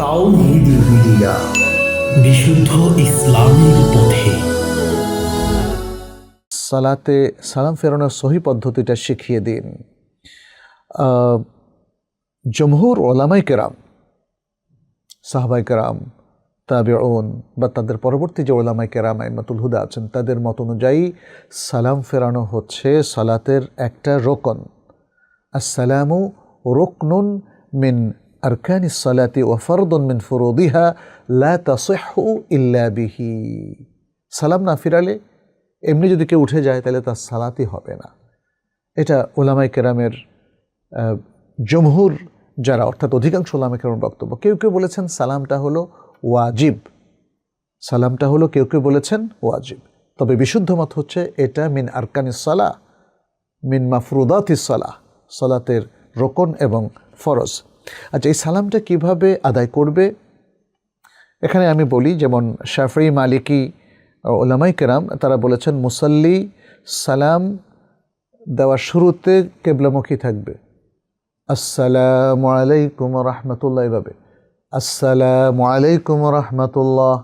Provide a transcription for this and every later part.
তাওহিদি media বিশুদ্ধ ইসলামের পথে। সালাতে সালাম ফেরানোর সহি পদ্ধতিটা শিখিয়ে দিন। জমহুর ওলামাই কেরাম, সাহবাই কেরাম, তাবিউন বা তাদের পরবর্তী যে ওলামাই কেরাম আইমাতুল হুদা আছেন, তাদের মত অনুযায়ী সালাম ফেরানো হচ্ছে সালাতের একটা রোকন। আসসালামু রোকনুন মিন আরকানি সালাতি ও ফরদুন মিন ফুরুদিহা লা তাসিহু ইল্লা বিহি। সালাম না ফিরালে এমনি যদি কেউ উঠে যায় তাহলে তার সালাতই হবে না। এটা ওলামাই কেরামের জমহুর যারা, অর্থাৎ অধিকাংশ ওলামাই কেরামের বক্তব্য। কেউ কেউ বলেছেন সালামটা হলো ওয়াজিব। সালামটা হলো কেউ কেউ বলেছেন ওয়াজিব। তবে বিশুদ্ধ মত হচ্ছে এটা মিন আরকানিস সালা, মিন মাফরুদাতিস সালাহ সালাতের রোকন এবং ফরজ। আচ্ছা এই সালামটা কীভাবে আদায় করবে? এখানে আমি বলি, যেমন শাফরি মালিকি ওলামাই কেরাম, তারা বলেছেন, মুসাল্লি সালাম দেওয়ার শুরুতে কেবলামুখী থাকবে। আসসালামু আলাইকুম রহমতুল্লাহ এভাবে আসসালামু আলাইকুম রহমতুল্লাহ।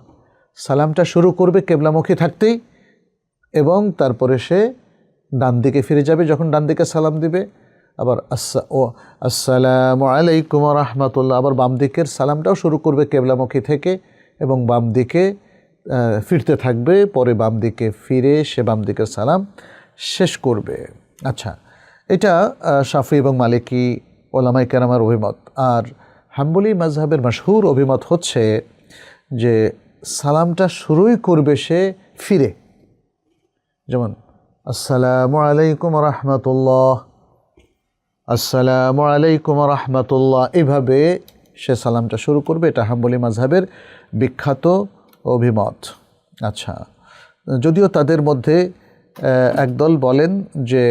সালামটা শুরু করবে কেবলামুখী থাকতেই এবং তারপরে সে ডান দিকে ফিরে যাবে, যখন ডান দিকে সালাম দিবে। আবার আসা, ও, আসসালামু আলাইকুম রহমতুল্লাহ। আবার বাম দিকের সালামটাও শুরু করবে কেবলামুখী থেকে এবং বাম দিকে ফিরতে থাকবে, পরে বাম দিকে ফিরে সে বাম দিকের সালাম শেষ করবে। আচ্ছা এটা শাফি এবং মালিকি ওলামাই কেরামার অভিমত। আর হাম্বলি মাজহাবের মশহুর অভিমত হচ্ছে যে সালামটা শুরুই করবে সে ফিরে। যেমন, আসসালামু আলাইকুম রহমতুল্লাহ। আসসালামু আলাইকুম রহমতুল্লাহ এভাবে সে সালামটা শুরু করবে, এটা হাম্বলি মাজহাবের বিখ্যাত অভিমত। আচ্ছা যদিও তাদের মধ্যে একদল বলেন যে,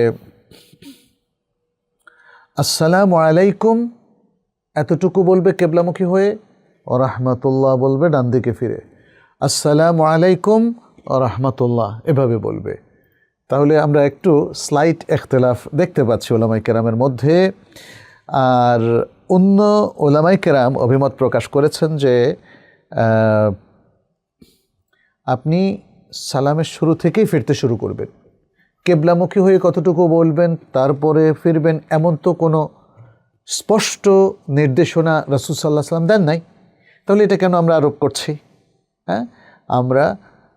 আসসালামু আলাইকুম, এতটুকু বলবে কেবলামুখী হয়ে ও রহমতুল্লাহ বলবে, ডান দিকে ফিরে। আসসালামু আলাইকুম ও রহমতুল্লাহ এভাবে বলবে। তাহলে আমরা একটু স্লাইট এখতলাফ দেখতে পাচ্ছি ওলামাই কেরামের মধ্যে। আর অন্য ওলামাই কেরাম অভিমত প্রকাশ করেছেন যে আপনি সালামের শুরু থেকেই ফিরতে শুরু করবেন। কেবলামুখী হয়ে কতটুকু বলবেন, তারপরে ফিরবেন এমন তো কোনো স্পষ্ট নির্দেশনা রসুল সাল্লাহ সাল্লাম দেন নাই। তাহলে এটা কেন আমরা আরোপ করছি? হ্যাঁ? আমরা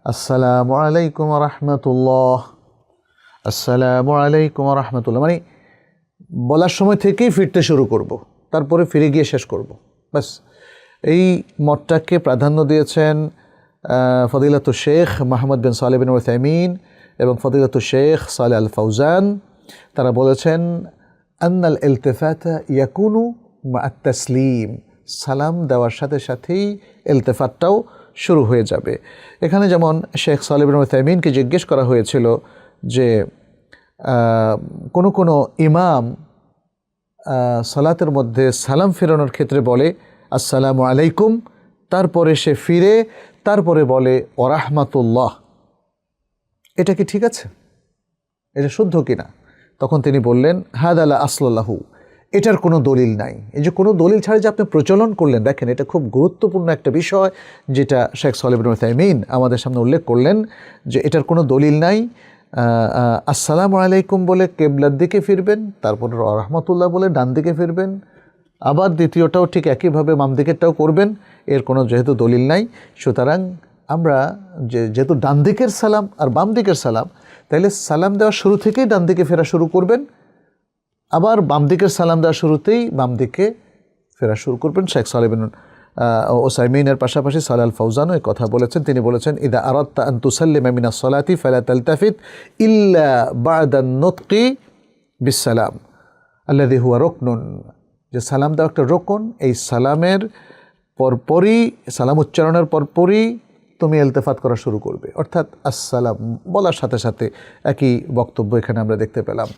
আসসালামু আলাইকুম রহমতুল্লাহ। আসসালামু আলাইকুম রহমতুল্লাহ মানে বলার সময় থেকেই ফিরতে শুরু করব। তারপরে ফিরে গিয়ে শেষ করব। ব্যাস, এই মতটাকে প্রাধান্য দিয়েছেন ফদিলাতু শেখ মাহমদ বিন সালে বিন ওসাইমিন এবং ফদিলাতু শেখ সালে আল ফৌজান তারা বলেছেন, আন্নাল ইলতেফাতা ইয়াকুনু তসলিম সালাম দেওয়ার সাথে সাথেই ইলতেফাতটাও শুরু হয়ে যাবে এখানে যেমন শেখ সালে বিন ওসাইমিনকে জিজ্ঞেস করা হয়েছিল যে কোনো কোনো ইমাম সালাতের মধ্যে সালাম ফেরানোর ক্ষেত্রে বলে, আসসালামু আলাইকুম। তারপরে সে ফিরে, তারপরে বলে ওরাহমাতুল্লাহ এটা কি ঠিক আছে? এটা শুদ্ধ কিনা তখন তিনি বললেন হাদ আলা আসলাল্লাহু। এটার কোনো দলিল নাই। এই যে কোনো দলিল ছাড়া যে আপনি প্রচলন করলেন, দেখেন, এটা খুব গুরুত্বপূর্ণ একটা বিষয়, যেটা শেখ সালেবিন তাইমিন আমাদের সামনে উল্লেখ করলেন যে এটার কোনো দলিল নাই। আসসালামু আলাইকুম বলে কেবলার দিকে ফিরবেন, তারপর রহমতুল্লাহ বলে ডান দিকে ফিরবেন। আবার দ্বিতীয়টাও ঠিক একইভাবে বাম দিকেরটাও করবেন, এর কোনো যেহেতু দলিল নাই। সুতরাং আমরা যে, যেহেতু ডান দিকের সালাম আর বাম দিকের সালাম তাহলে সালাম দেওয়া শুরু থেকেই ডান দিকে ফেরা শুরু করবেন। আবার বাম দিকের সালাম দেওয়া শুরুতেই বাম দিকে ফেরা শুরু করবেন শেখ সালেবিন ওসাইমিনের পাশাপাশি সালাল ফৌজানও কথা বলেছেন। তিনি বলেছেন, ইদা আরাত্তা আন তুসাল্লিমা মিনা সলাতি ফালা তালতাফিত ইল্লা বাদান নতকি বিসালাম আল্লাদি হুয়া রকনুন। যে সালাম দেওয়া একটা রোকন, এই সালামের পরপরই, সালাম উচ্চারণের পরপরই তুমি এলতেফাত করা শুরু করবে। অর্থাৎ আসসালাম বলার সাথে সাথে একই বক্তব্য এখানে আমরা দেখতে পেলাম।